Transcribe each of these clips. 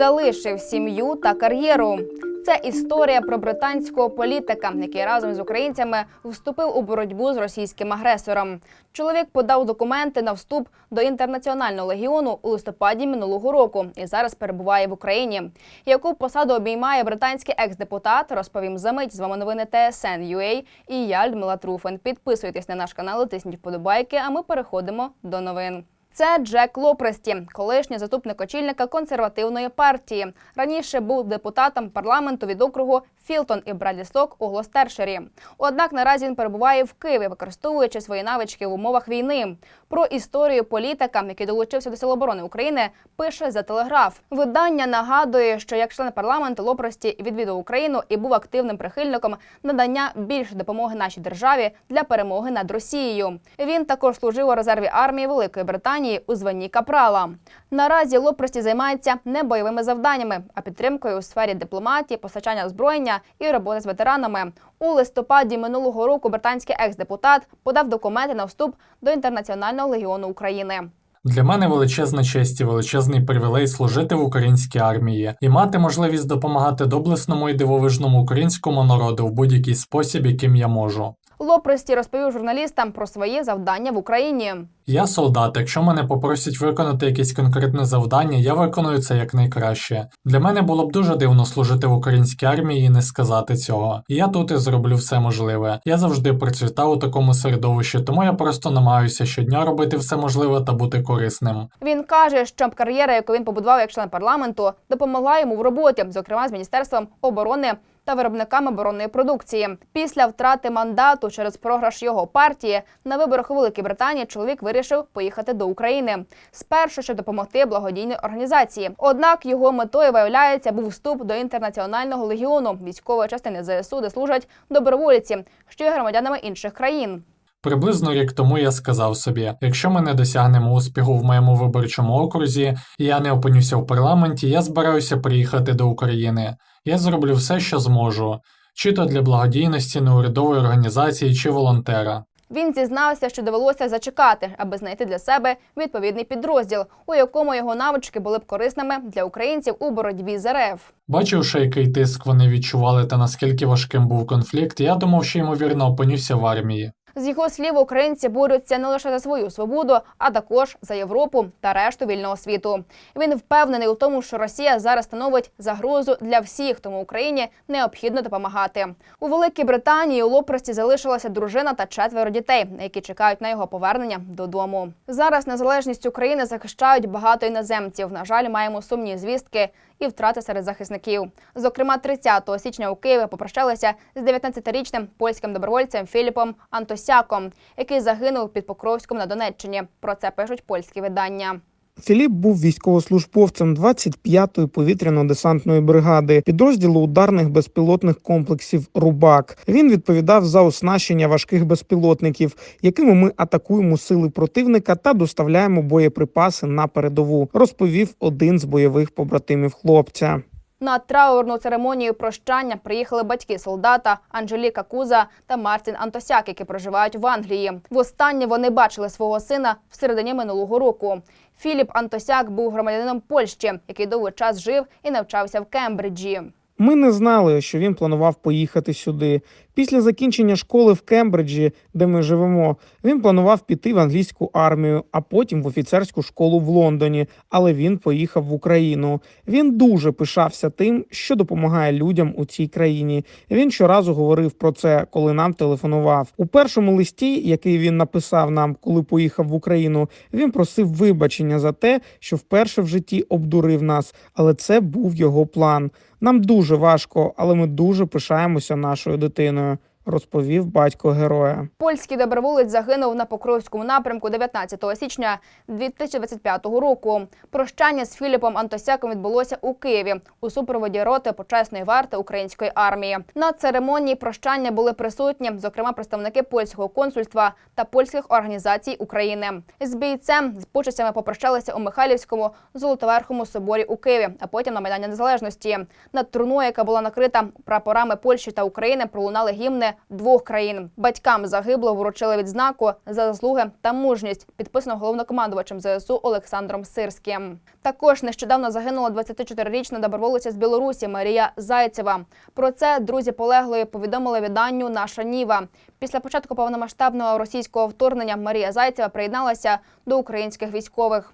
залишив сім'ю та кар'єру. Це історія про британського політика, який разом з українцями вступив у боротьбу з російським агресором. Чоловік подав документи на вступ до інтернаціонального легіону у листопаді минулого року і зараз перебуває в Україні. Яку посаду обіймає британський екс-депутат, розповім за мить. З вами новини ТСН UA і я Людмила Труфен. Підписуйтесь на наш канал, тисніть вподобайки. А ми переходимо до новин. Це Джек Лопресті, колишній заступник очільника консервативної партії. Раніше був депутатом парламенту від округу Філтон і Брадісток у Глостерширі. Однак наразі він перебуває в Києві, використовуючи свої навички в умовах війни. Про історію політика, який долучився до Сил оборони України, пише за телеграф. Видання нагадує, що як член парламенту Лопресті відвідав Україну і був активним прихильником надання більше допомоги нашій державі для перемоги над Росією. Він також служив у резерві армії Великої Британії у званні капрала. Наразі Лопресті займається не бойовими завданнями, а підтримкою у сфері дипломатії, постачання озброєння і роботи з ветеранами. У листопаді минулого року британський екс-депутат подав документи на вступ до інтернаціонального легіону України. Для мене величезна честь і величезний привілей служити в українській армії і мати можливість допомагати доблесному і дивовижному українському народу в будь-який спосіб, яким я можу. Лопресті розповів журналістам про свої завдання в Україні. Я солдат. Якщо мене попросять виконати якесь конкретне завдання, я виконую це якнайкраще. Для мене було б дуже дивно служити в українській армії і не сказати цього. І я тут і зроблю все можливе. Я завжди процвітав у такому середовищі, тому я просто намагаюся щодня робити все можливе та бути корисним. Він каже, що кар'єра, яку він побудував як член парламенту, допомогла йому в роботі, зокрема з міністерством оборони. Та виробниками оборонної продукції після втрати мандату через програш його партії на виборах у Великій Британії чоловік вирішив поїхати до України спершу, щоб допомогти благодійній організації. Однак його метою виявляється був вступ до інтернаціонального легіону військової частини ЗСУ, де служать добровольці, що є громадянами інших країн. Приблизно рік тому я сказав собі: якщо ми не досягнемо успіху в моєму виборчому окрузі, і я не опинюся в парламенті, я збираюся приїхати до України. Я зроблю все, що зможу, чи то для благодійності, неурядової організації, чи волонтера. Він зізнався, що довелося зачекати, аби знайти для себе відповідний підрозділ, у якому його навички були б корисними для українців у боротьбі з РФ. Бачивши, який тиск вони відчували та наскільки важким був конфлікт, я думав, що ймовірно опинюся в армії. З його слів, українці борються не лише за свою свободу, а також за Європу та решту вільного світу. Він впевнений у тому, що Росія зараз становить загрозу для всіх, тому Україні необхідно допомагати. У Великій Британії у Лопресті залишилася дружина та четверо дітей, які чекають на його повернення додому. Зараз незалежність України захищають багато іноземців. На жаль, маємо сумні звістки і втрати серед захисників. Зокрема, 30 січня у Києві попрощалися з 19-річним польським добровольцем Філіпом Антосяком, який загинув під Покровськом на Донеччині. Про це пишуть польські видання. Філіп був військовослужбовцем 25-ї повітряно-десантної бригади підрозділу ударних безпілотних комплексів Рубак. Він відповідав за оснащення важких безпілотників, якими ми атакуємо сили противника та доставляємо боєприпаси на передову. Розповів один з бойових побратимів хлопця. На траурну церемонію прощання приїхали батьки солдата Анжеліка Куза та Мартін Антосяк, які проживають в Англії. Востаннє вони бачили свого сина в середині минулого року. Філіп Антосяк був громадянином Польщі, який довгий час жив і навчався в Кембриджі. Ми не знали, що він планував поїхати сюди. Після закінчення школи в Кембриджі, де ми живемо, він планував піти в англійську армію, а потім в офіцерську школу в Лондоні. Але він поїхав в Україну. Він дуже пишався тим, що допомагає людям у цій країні. Він щоразу говорив про це, коли нам телефонував. У першому листі, який він написав нам, коли поїхав в Україну, він просив вибачення за те, що вперше в житті обдурив нас, але це був його план. Нам дуже важко, але ми дуже пишаємося нашою дитиною, розповів батько героя. Польський доброволець загинув на Покровському напрямку 19 січня 2025 року. Прощання з Філіпом Антосяком відбулося у Києві у супроводі роти почесної варти української армії. На церемонії прощання були присутні, зокрема, представники польського консульства та польських організацій України. З бійцем з почестями попрощалися у Михайлівському Золотоверхому соборі у Києві, а потім на Майдані Незалежності. Над труною, яка була накрита прапорами Польщі та України, пролунали гімни двох країн. Батькам загиблого вручили відзнаку за заслуги та мужність, підписано головнокомандувачем ЗСУ Олександром Сирським. Також нещодавно загинула 24-річна доброволиця з Білорусі Марія Зайцева. Про це друзі полеглої повідомили виданню Наша Ніва. Після початку повномасштабного російського вторгнення Марія Зайцева приєдналася до українських військових.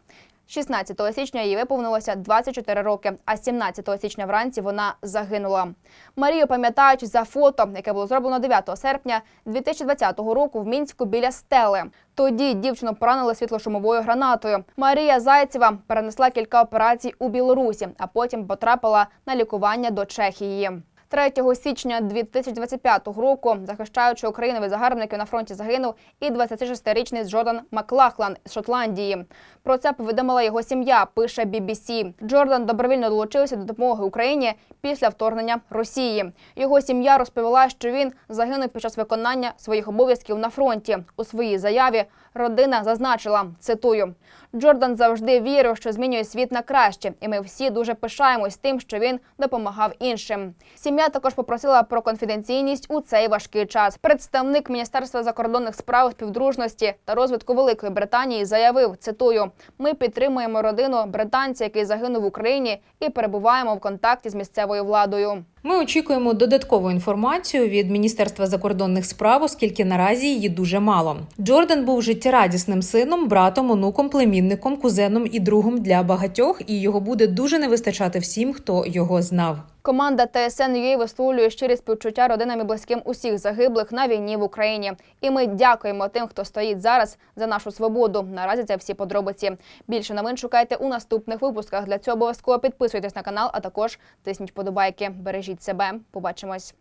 16 січня їй виповнилося 24 роки, а 17 січня вранці вона загинула. Марію пам'ятають за фото, яке було зроблено 9 серпня 2020 року в Мінську біля стели. Тоді дівчину поранили світлошумовою гранатою. Марія Зайцева перенесла кілька операцій у Білорусі, а потім потрапила на лікування до Чехії. 3 січня 2025 року, захищаючи Україну від загарбників на фронті, загинув і 26-річний Джордан Маклахлан з Шотландії. Про це повідомила його сім'я. Пише BBC. Джордан добровільно долучився до допомоги Україні після вторгнення Росії. Його сім'я розповіла, що він загинув під час виконання своїх обов'язків на фронті. У своїй заяві родина зазначила цитую: Джордан завжди вірив, що змінює світ на краще, і ми всі дуже пишаємось тим, що він допомагав іншим. Сім'я також попросила про конфіденційність у цей важкий час. Представник Міністерства закордонних справ співдружності та розвитку Великої Британії заявив: цитую: Ми підтримуємо родину британця, який загинув в Україні, і перебуваємо в контакті з місцевою владою. Ми очікуємо додаткову інформацію від Міністерства закордонних справ, оскільки наразі її дуже мало. Джордан був життєрадісним сином, братом, онуком, племінником, кузеном і другом для багатьох, і його буде дуже не вистачати всім, хто його знав. Команда ТСН.UA висловлює щирі співчуття родинам і близьким усіх загиблих на війні в Україні. І ми дякуємо тим, хто стоїть зараз за нашу свободу. Наразі це всі подробиці. Більше новин шукайте у наступних випусках. Для цього обов'язково підписуйтесь на канал, а також тисніть подобайки. Бережіть себе. Побачимось.